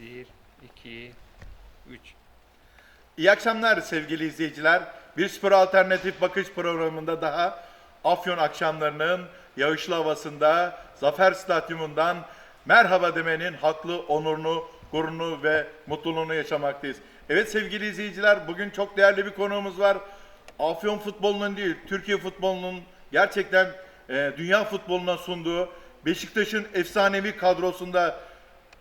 1, 2, 3. İyi akşamlar sevgili izleyiciler. Bir spor alternatif bakış programında daha Afyon akşamlarının yağışlı havasında Zafer Stadyumundan merhaba demenin haklı onurunu, gururunu ve mutluluğunu yaşamaktayız. Evet sevgili izleyiciler bugün çok değerli bir konuğumuz var. Afyon futbolunun değil, Türkiye futbolunun gerçekten e, dünya futboluna sunduğu Beşiktaş'ın efsanevi kadrosunda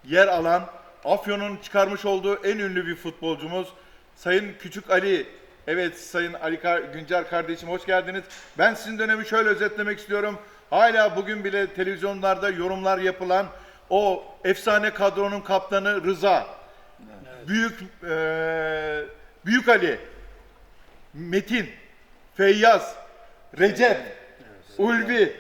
yer alan Afyon'un çıkarmış olduğu en ünlü bir futbolcumuz Sayın Küçük Ali. Evet Sayın Ali Kar- Güncer kardeşim hoş geldiniz. Ben sizin dönemi şöyle özetlemek istiyorum. Hala bugün bile televizyonlarda yorumlar yapılan o efsane kadronun kaptanı Rıza. Büyük eee, Büyük Ali, Metin, Feyyaz, Recep, Ulvi,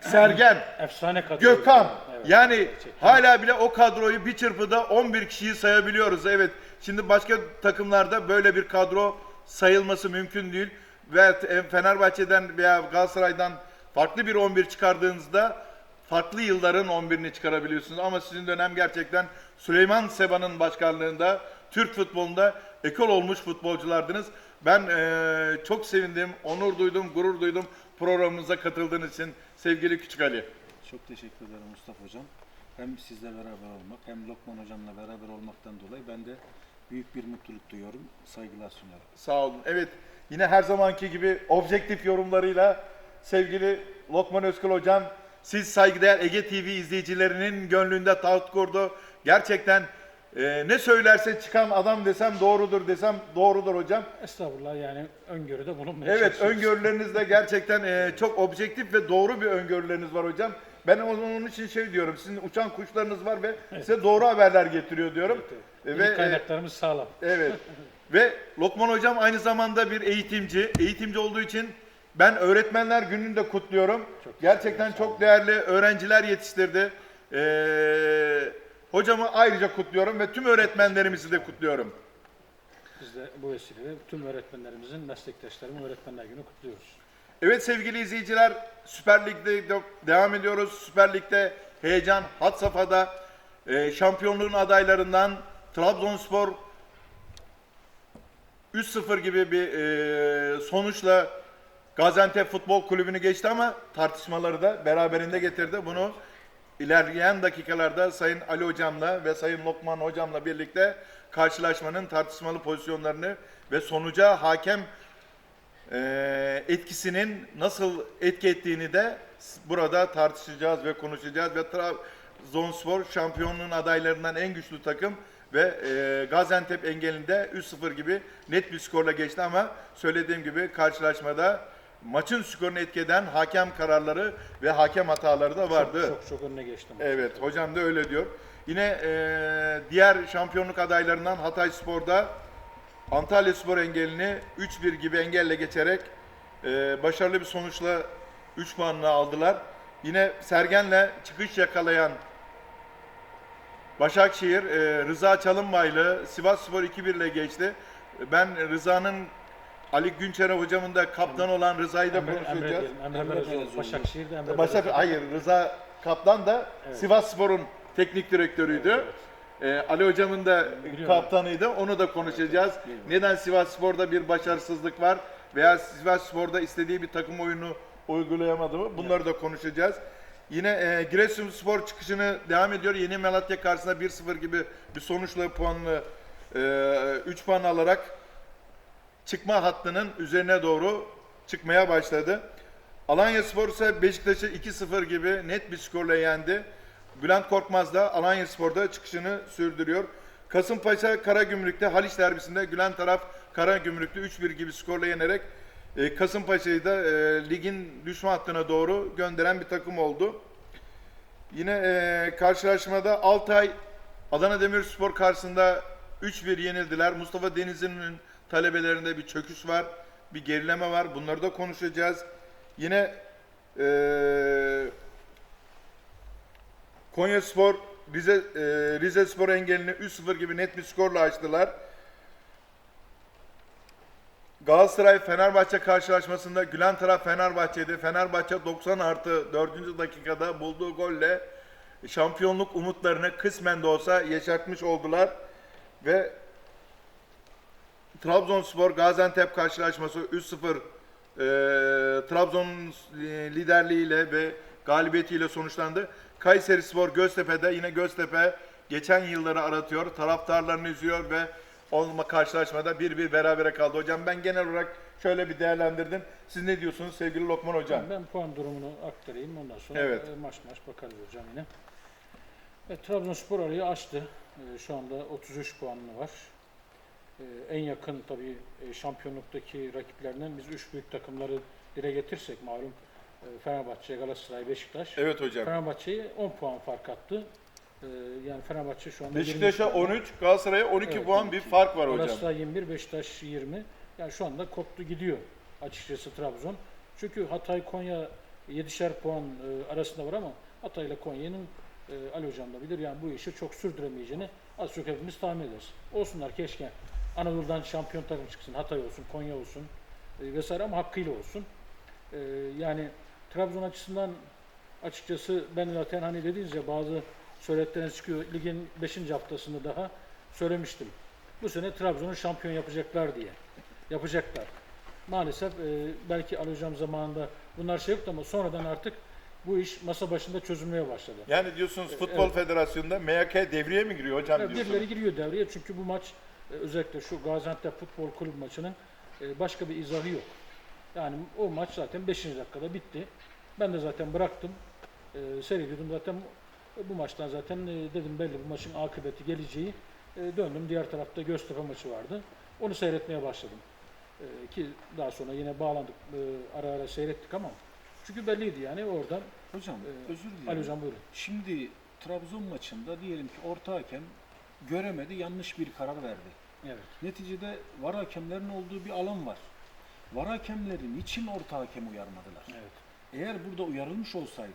Sergen, Efsane kadro. Gökhan. Yani Gerçekten. hala bile o kadroyu bir çırpıda 11 kişiyi sayabiliyoruz. Evet. Şimdi başka takımlarda böyle bir kadro sayılması mümkün değil. Ve e, Fenerbahçe'den veya Galatasaray'dan farklı bir 11 çıkardığınızda farklı yılların 11'ini çıkarabiliyorsunuz. Ama sizin dönem gerçekten Süleyman Seba'nın başkanlığında Türk futbolunda ekol olmuş futbolculardınız. Ben eee, çok sevindim, onur duydum, gurur duydum programımıza katıldığınız için sevgili Küçük Ali. Çok teşekkür ederim Mustafa Hocam. Hem sizle beraber olmak hem Lokman Hocam'la beraber olmaktan dolayı ben de büyük bir mutluluk duyuyorum. Saygılar sunuyorum. Sağ olun. Evet yine her zamanki gibi objektif yorumlarıyla sevgili Lokman Özkul Hocam siz saygıdeğer Ege TV izleyicilerinin gönlünde taht kurdu. Gerçekten e, ne söylerse çıkan adam desem doğrudur desem doğrudur hocam. Estağfurullah yani öngörüde bulunmaya Evet çalışıyoruz. öngörüleriniz de gerçekten e, çok objektif ve doğru bir öngörüleriniz var hocam. Ben onun için şey diyorum sizin uçan kuşlarınız var ve size doğru haberler getiriyor diyorum. Evet. Ve, İlk e, kaynaklarımız sağlam. Evet. Ve Lokman Hocam aynı zamanda bir eğitimci. Eğitimci olduğu için ben Öğretmenler Günü'nü de kutluyorum. Çok Gerçekten çok değerli öğrenciler yetiştirdi. Ee, hocamı ayrıca kutluyorum ve tüm öğretmenlerimizi de kutluyorum. Biz de bu vesileyle tüm öğretmenlerimizin, meslektaşlarımın öğretmenler günü kutluyoruz. Evet sevgili izleyiciler Süper Lig'de de- devam ediyoruz. Süper Lig'de heyecan had safhada. Ee, şampiyonluğun adaylarından Trabzonspor 3-0 gibi bir e, sonuçla Gaziantep Futbol Kulübü'nü geçti ama tartışmaları da beraberinde getirdi. Bunu ilerleyen dakikalarda Sayın Ali Hocam'la ve Sayın Lokman Hocam'la birlikte karşılaşmanın tartışmalı pozisyonlarını ve sonuca hakem etkisinin nasıl etki ettiğini de burada tartışacağız ve konuşacağız ve Trabzonspor şampiyonluğun adaylarından en güçlü takım ve e, Gaziantep engelinde 3-0 gibi net bir skorla geçti ama söylediğim gibi karşılaşmada maçın skorunu etki eden hakem kararları ve hakem hataları da vardı. Çok çok, çok önüne geçtim. Evet, hocam da öyle diyor. Yine e, diğer şampiyonluk adaylarından Hatay Spor'da Antalya Spor engelini 3-1 gibi engelle geçerek e, başarılı bir sonuçla 3 puanını aldılar. Yine Sergen'le çıkış yakalayan Başakşehir e, Rıza Çalınbaylı Sivas Spor 2-1 ile geçti. Ben Rıza'nın Ali Günçere hocamın da kaptan olan Rıza'yı da Emre, konuşacağız. Emre. Başakşehir'de Emre Başak, hayır Rıza Kaptan da Evet. Sivas Spor'un teknik direktörüydü. Ee, Ali Hocam'ın da kaptanıydı. Onu da konuşacağız. Neden Sivas Spor'da bir başarısızlık var veya Sivas Spor'da istediği bir takım oyunu uygulayamadı mı? Bunları da konuşacağız. Yine e, Giresunspor çıkışını devam ediyor. Yeni Malatya karşısında 1-0 gibi bir sonuçla puanlı 3 puan alarak çıkma hattının üzerine doğru çıkmaya başladı. Alanya Spor ise Beşiktaş'ı 2-0 gibi net bir skorla yendi. Bülent Korkmaz da Alanya Spor'da çıkışını sürdürüyor. Kasımpaşa Karagümrük'te Haliç derbisinde Gülen taraf Karagümrük'te 3-1 gibi skorla yenerek e, Kasımpaşa'yı da e, ligin düşme hattına doğru gönderen bir takım oldu. Yine e, karşılaşmada Altay Adana Demirspor karşısında 3-1 yenildiler. Mustafa Denizli'nin talebelerinde bir çöküş var, bir gerileme var. Bunları da konuşacağız. Yine e, Konya Spor Rize, e, Rize Spor engelini 3-0 gibi net bir skorla açtılar. Galatasaray Fenerbahçe karşılaşmasında Gülen taraf Fenerbahçe'de. Fenerbahçe 90 artı 4. dakikada bulduğu golle şampiyonluk umutlarını kısmen de olsa yaşatmış oldular ve Trabzonspor Gaziantep karşılaşması 3-0 e, Trabzon liderliğiyle ve galibiyetiyle sonuçlandı. Kayseri Spor Göztepe'de yine Göztepe geçen yılları aratıyor. Taraftarlarını üzüyor ve olma karşılaşmada 1-1 berabere kaldı. Hocam ben genel olarak şöyle bir değerlendirdim. Siz ne diyorsunuz sevgili Lokman Hocam? Ben puan durumunu aktarayım. Ondan sonra Evet. e, maç maç bakarız hocam yine. Evet, Trabzonspor arayı açtı. E, Şu anda 33 puanlı var. E, En yakın tabii e, şampiyonluktaki rakiplerinden biz üç büyük takımları dile getirsek malum e, Fenerbahçe, Galatasaray, Beşiktaş. Evet hocam. Fenerbahçe'yi 10 puan fark attı. E, Yani Fenerbahçe şu anda Beşiktaş'a birinci sırada. 13, Galatasaray'a 12 Evet. puan bir fark var hocam. Galatasaray 21, Beşiktaş 20. Yani şu anda koptu gidiyor açıkçası Trabzon. Çünkü Hatay, Konya 7'şer puan e, arasında var ama Hatay ile Konya'nın e, Ali Hocam da bilir yani bu işi çok sürdüremeyeceğini az çok hepimiz tahmin ederiz. Olsunlar keşke Anadolu'dan şampiyon takım çıksın. Hatay olsun, Konya olsun e, vesaire ama hakkıyla olsun. E, yani Trabzon açısından açıkçası ben zaten hani dediniz ya bazı söyletleriniz çıkıyor. Ligin 5. haftasında daha söylemiştim. Bu sene Trabzon'u şampiyon yapacaklar diye. Yapacaklar. Maalesef e, belki Ali Hocam zamanında bunlar şey yoktu ama sonradan artık bu iş masa başında çözülmeye başladı. Yani diyorsunuz Futbol Evet. Federasyonu'nda MHK devreye mi giriyor hocam diyorsunuz? birileri giriyor devreye çünkü bu maç e, özellikle şu Gaziantep Futbol Kulübü maçının e, başka bir izahı yok. Yani o maç zaten 5. dakikada bitti. Ben de zaten bıraktım. E, seyrediyordum zaten bu maçtan zaten e, dedim belli bu maçın akıbeti geleceği. E, döndüm diğer tarafta Göztepe maçı vardı. Onu seyretmeye başladım. E, ki daha sonra yine bağlandık e, ara ara seyrettik ama çünkü belliydi yani oradan. Hocam Ee, özür dilerim. Ali Hocam buyurun. Şimdi Trabzon maçında diyelim ki orta hakem göremedi, yanlış bir karar verdi. Evet. Neticede var hakemlerin olduğu bir alan var. Var hakemleri niçin orta hakem uyarmadılar? Evet. Eğer burada uyarılmış olsaydı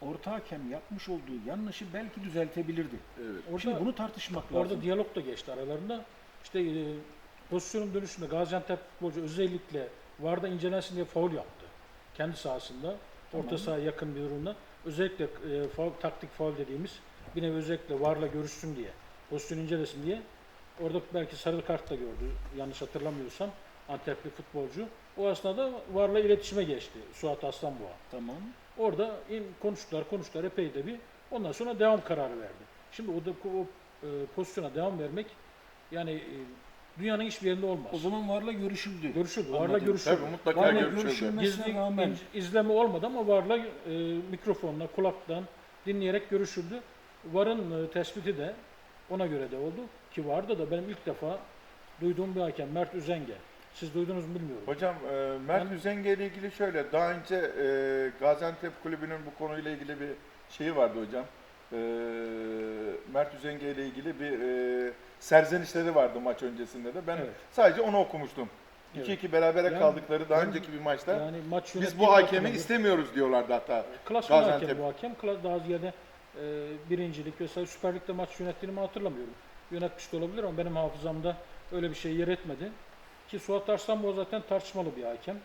orta hakem yapmış olduğu yanlışı belki düzeltebilirdi. Evet. Orada, Şimdi bunu tartışmak lazım. Orada diyalog da geçti aralarında. İşte e, pozisyonun dönüşünde Gaziantep futbolcu özellikle VAR'da incelensin diye faul yaptı. Kendi sahasında. Orta Tamam. sahaya yakın bir durumda. Özellikle e, faul, taktik faul dediğimiz bir nevi özellikle VAR'la görüşsün diye, pozisyon incelesin diye. Orada belki sarı kart da gördü. Yanlış hatırlamıyorsam Antepli futbolcu. O esnada VAR'la iletişime geçti Suat Aslanboğa. Tamam. Orada in, konuştular, konuştular epey de bir. Ondan sonra devam kararı verdi. Şimdi o, da, o e, pozisyona devam vermek yani e, dünyanın hiçbir yerinde olmaz. O zaman varla görüşüldü. görüşüldü, varla Anladım. görüşüldü. Tabii mutlaka Varla görüşüldü. Gizli rağmen izleme olmadı ama varla e, mikrofonla, kulaktan dinleyerek görüşüldü. Varın e, tespiti de ona göre de oldu. Ki vardı da benim ilk defa duyduğum bir hakem Mert Üzenge. Siz duydunuz mu bilmiyorum. Hocam e, Mert Ben- ile ilgili şöyle daha önce e, Gaziantep Kulübü'nün bu konuyla ilgili bir şeyi vardı hocam. E, Mert Üzenge ile ilgili bir e, serzenişleri vardı maç öncesinde de. Ben Evet. sadece onu okumuştum. Evet. 2-2 berabere Yani kaldıkları daha önceki bir maçta. Yani maç Biz yönettiği bu hakemi hatırlamıyorum. istemiyoruz diyorlardı hatta. Klasman Gaziantep. hakem bu hakem. Klas daha ziyade e, birincilik vesaire Süper Lig'de maç yönettiğini mi hatırlamıyorum. Yönetmiş de olabilir ama benim hafızamda öyle bir şey yer etmedi. Ki Suat Arslanboğ zaten tartışmalı bir hakem.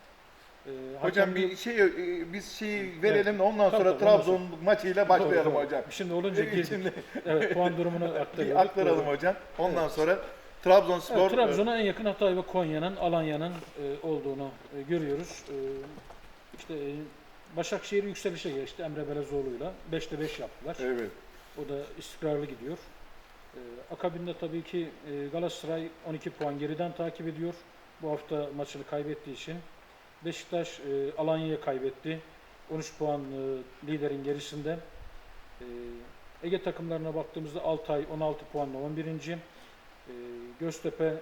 E, Hocam bir şey e, biz şeyi verelim de ondan Tabii, sonra tabii, ondan Trabzon maçıyla başlayalım Doğru, doğru. hocam. Şimdi olunca Evet, girdik. Şimdi evet puan durumunu aktarıyorduk. bir aktaralım Doğru. hocam. Ondan sonra Trabzonspor Evet, Trabzon'a en yakın Hatay ve Konya'nın, Alanya'nın e, olduğunu e, görüyoruz. E, işte e, Başakşehir yükselişe geçti Emre Belezoğlu'yla. 5'te 5 yaptılar. e, evet. O da istikrarlı gidiyor. Ee, akabinde tabii ki e, Galatasaray 12 puan geriden takip ediyor. Bu hafta maçını kaybettiği için. Beşiktaş e, Alanya'ya kaybetti. 13 puan e, liderin gerisinde. E, Ege takımlarına baktığımızda Altay 16 puanla 11. E, Göztepe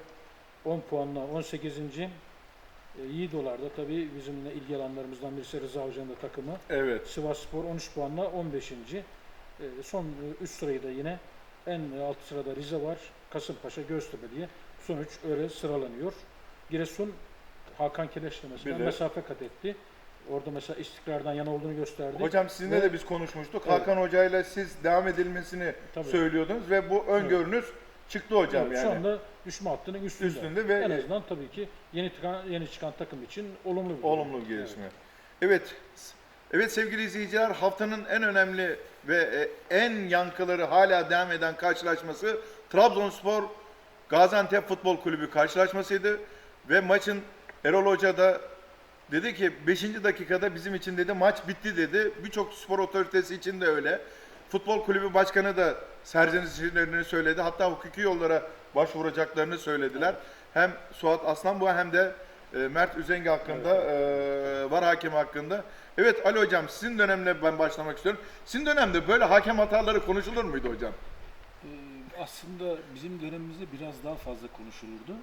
10 puanla 18. E, Yiğidolar da tabii bizimle ilgi alanlarımızdan birisi Rıza Hoca'nın da takımı. Evet. Sivasspor 13 puanla 15. Ee, Son 3 sırayı da yine en alt sırada Rize var, Kasımpaşa, Göztepe diye son 3 öyle sıralanıyor. Giresun Hakan Keleş'le mesela mesafe kat etti. Orada mesela istikrardan yana olduğunu gösterdi. Hocam sizinle Ve- de biz konuşmuştuk. Evet. Hakan Hoca ile siz devam edilmesini Tabii. söylüyordunuz ve bu öngörünüz çıktı hocam Evet, yani. Şu anda düşme hattının üstünde. Üstünde ve en azından tabii ki yeni çıkan, yeni çıkan takım için olumlu bir olumlu bir gelişme. Evet. Evet sevgili izleyiciler haftanın en önemli ve e, en yankıları hala devam eden karşılaşması Trabzonspor Gaziantep Futbol Kulübü karşılaşmasıydı. Ve maçın Erol Hoca da dedi ki 5. dakikada bizim için dedi maç bitti dedi. Birçok spor otoritesi için de öyle. Futbol kulübü başkanı da serzenişlerini söyledi. Hatta hukuki yollara başvuracaklarını söylediler. Hem Suat Aslanbu hem de e, Mert Üzengi hakkında, e, var hakem hakkında. Evet Ali Hocam sizin dönemle ben başlamak istiyorum. Sizin dönemde böyle hakem hataları konuşulur muydu hocam? Ee, aslında bizim dönemimizde biraz daha fazla konuşulurdu.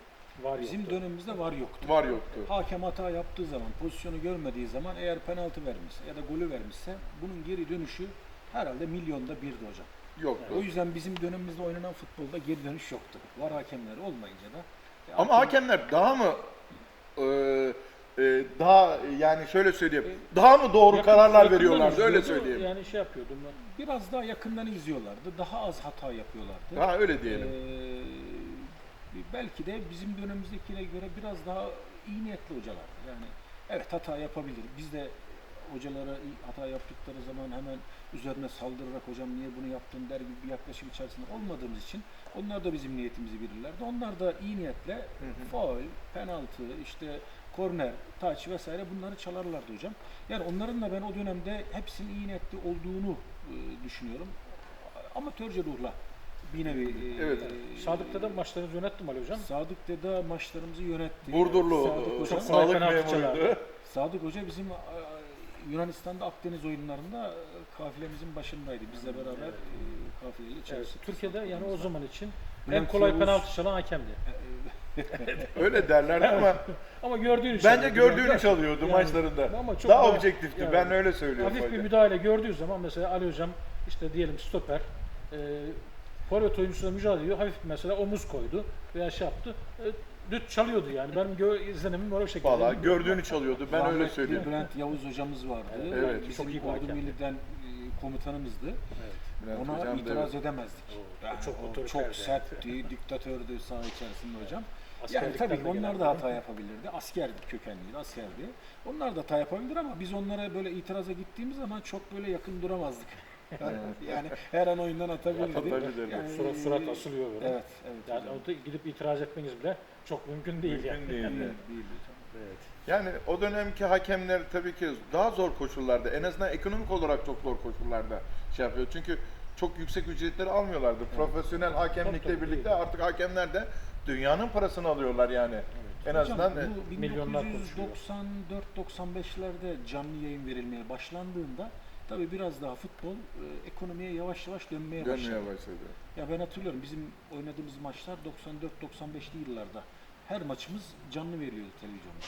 Var Bizim yoktu. dönemimizde var yoktu. Var yoktu. Hakem hata yaptığı zaman, pozisyonu görmediği zaman eğer penaltı vermişse ya da golü vermişse bunun geri dönüşü herhalde milyonda birdi hocam. Yoktu. O yüzden bizim dönemimizde oynanan futbolda geri dönüş yoktu. Var hakemleri olmayınca da. e, Ama hakemler daha mı e, e, daha yani şöyle söyleyeyim. Daha mı doğru Yakın- kararlar veriyorlardı öyle söyleyeyim. Yani şey yapıyordum biraz daha yakından izliyorlardı. Daha az hata yapıyorlardı. Ha öyle diyelim. Ee, belki de bizim dönemimizdekine göre biraz daha iyi niyetli hocalar. Yani evet hata yapabilir. Biz de hocalara hata yaptıkları zaman hemen üzerine saldırarak hocam niye bunu yaptın der gibi bir yaklaşım içerisinde olmadığımız için onlar da bizim niyetimizi bilirlerdi. Onlar da iyi niyetle faul, penaltı, işte korner, taç vesaire bunları çalarlardı hocam. Yani onların da ben o dönemde hepsinin iyi niyetli olduğunu e, düşünüyorum. Amatörce ruhla bir nevi. e, Evet. e, Sadık'ta da maçlarınızı yönettim Ali Hocam. Sadık Deda maçlarımızı yönetti. Burdurlu Sadık e, Hoca, Çok sağlık penaltı memuruydu. Sadık Hoca bizim e, Yunanistan'da Akdeniz oyunlarında e, kafilemizin başındaydı. Bizle beraber e, kafileyle Evet, çalıştık. Türkiye'de yani o zaman için en Bülent kolay Yavuz- penaltı çalan hakemdi. Öyle derlerdi ama Ama gördüğünü bence gördüğünü çalıyordu yani- maçlarında. Ama çok Daha daha- objektifti. yani ben öyle söylüyorum Hafif bir hocam. müdahale gördüğü zaman mesela Ali Hocam işte diyelim stoper e, forvet oyuncusuyla mücadele ediyor. Hafif mesela omuz koydu veya şey yaptı. E, düt çalıyordu yani. Benim gö- izlenimim öyle şekilde. Valla gördüğünü çalıyordu. Ben öyle Rahmetli söyleyeyim. Bülent Yavuz hocamız vardı. Evet, Yani bizim çok iyi bir Ordu hakem. Milli'den e, komutanımızdı. Bülent Ona hocam da itiraz evet. edemezdik. O- çok o otoriterdi. çok sertti, diktatördü saha içerisinde hocam. Yani Askerlikten tabii de onlar gelen da hata yapabilirdi. Askerdi kökenliydi, askerdi. Onlar da hata yapabilir ama biz onlara böyle itiraza gittiğimiz zaman çok böyle yakın duramazdık. Yani her an oyundan atabilirdi. Atabilirdi. Yani, Surat surat asılıyor böyle. Evet, evet. Yani hocam. orada gidip itiraz etmeniz bile çok mümkün değil Mümkün yani. değil. Değil, değil hocam. Evet. Yani o dönemki hakemler tabii ki daha zor koşullarda, en azından ekonomik olarak çok zor koşullarda şey yapıyor. Çünkü çok yüksek ücretleri almıyorlardı. Profesyonel hakemlikle Tabii, tabii, birlikte değil. artık hakemler de dünyanın parasını alıyorlar yani. En Hocam, azından bu Milyonlar konuşuluyor. 1994-95'lerde canlı yayın verilmeye başlandığında tabii biraz daha futbol e, ekonomiye yavaş yavaş dönmeye başladı. dönmeye başladı. Ya ben hatırlıyorum bizim oynadığımız maçlar 94-95'li yıllarda her maçımız canlı veriyordu televizyonda.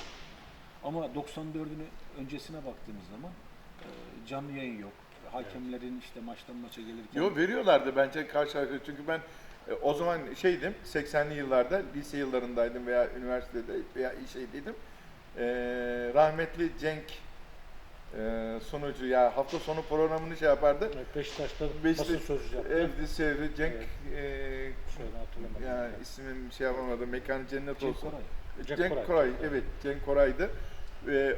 Ama 94'ün öncesine baktığımız zaman e, canlı yayın yok. Hakemlerin işte maçtan maça gelirken Yo veriyorlardı bence karşı çünkü ben e, o zaman şeydim 80'li yıllarda lise yıllarındaydım veya üniversitede veya şeydeydim. E, rahmetli Cenk e, sunucu ya hafta sonu programını şey yapardı. Evet, Beşiktaş'ta Beşiktaş- basın sözcüsü yaptı. Evli sevdi Cenk e, Şöyle hatırlamadım. yani ismim şey yapamadım mekan cennet Cenk olsun. Koray. Cenk Cenk, Koray. Koray. evet Cenk Koray'dı. E,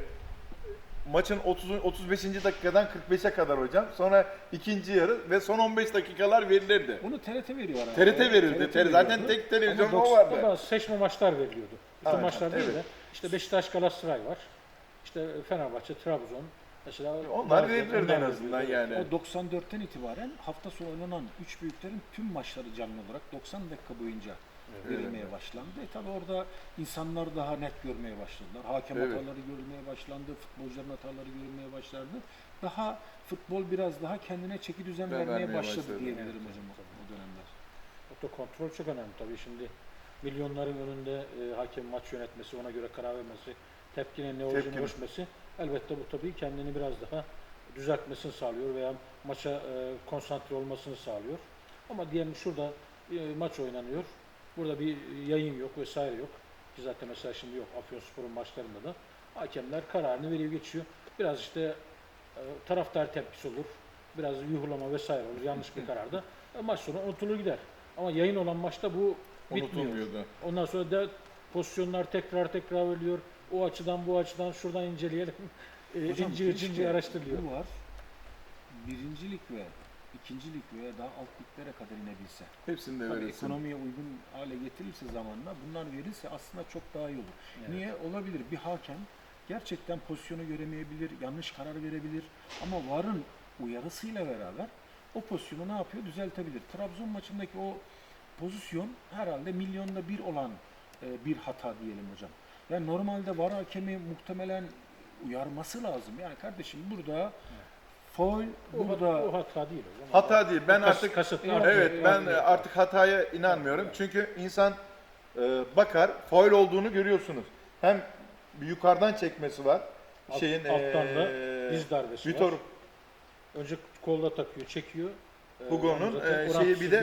maçın 30 35. dakikadan 45'e kadar hocam. Sonra ikinci yarı ve son 15 dakikalar verilirdi. Bunu TRT veriyor arada. TRT verildi. TRT TRT zaten tek televizyon o 90 vardı. Ama seçme maçlar veriliyordu. Bütün maçlar değil evet. de işte Beşiktaş Galatasaray var. İşte Fenerbahçe, Trabzon. Mesela Onlar onlar en azından yani. O 94'ten itibaren hafta sonu oynanan üç büyüklerin tüm maçları canlı olarak 90 dakika boyunca verilmeye başlandı. E tabi orada insanlar daha net görmeye başladılar. Hakem Evet. hataları görülmeye başlandı, futbolcuların hataları görülmeye başlandı. Daha futbol biraz daha kendine çeki düzen Ben vermeye, vermeye başladı başladı. diyebilirim Evet, hocam o, tabii. o dönemler. Oto kontrol çok önemli tabii şimdi. Milyonların önünde e, hakem maç yönetmesi, ona göre karar vermesi, tepkinin ne olduğunu Tepkinin. ölçmesi elbette bu tabii kendini biraz daha düzeltmesini sağlıyor veya maça e, konsantre olmasını sağlıyor. Ama diyelim şurada e, maç oynanıyor. Burada bir yayın yok vesaire yok. Ki zaten mesela şimdi yok Afyonspor'un maçlarında da hakemler kararını veriyor geçiyor. Biraz işte e, taraftar tepkisi olur. Biraz yuhlama vesaire olur. Yanlış bir kararda. E, maç sonu unutulur gider. Ama yayın olan maçta bu bitmiyor. Ondan sonra da pozisyonlar tekrar tekrar veriliyor. O açıdan bu açıdan şuradan inceleyelim. e, Hocam ince ince araştırılıyor. Bu var. Birincilik ve ikincilik veya daha alt liglere kadar inebilse. Hepsini de Tabii verirsin. ekonomiye uygun hale getirilse zamanla bunlar verilse aslında çok daha iyi olur. Evet. Niye? Olabilir bir hakem gerçekten pozisyonu göremeyebilir, yanlış karar verebilir ama VAR'ın uyarısıyla beraber o pozisyonu ne yapıyor? Düzeltebilir. Trabzon maçındaki o pozisyon herhalde milyonda bir olan e, bir hata diyelim hocam. Yani normalde VAR hakemi muhtemelen uyarması lazım. Yani kardeşim burada faul, O, burada o hata değil o zaman. Hata değil. Ben O artık kasıtlı Evet, Evet ben artı- artık hataya inanmıyorum. Evet. Çünkü insan e, bakar faul olduğunu görüyorsunuz. Hem bir yukarıdan çekmesi var. Alt- Şeyin alttan da e, diz darbesi Vitor var. Önce kolda takıyor, çekiyor. Ee, Hugo'nun zaten e, şeyi bir de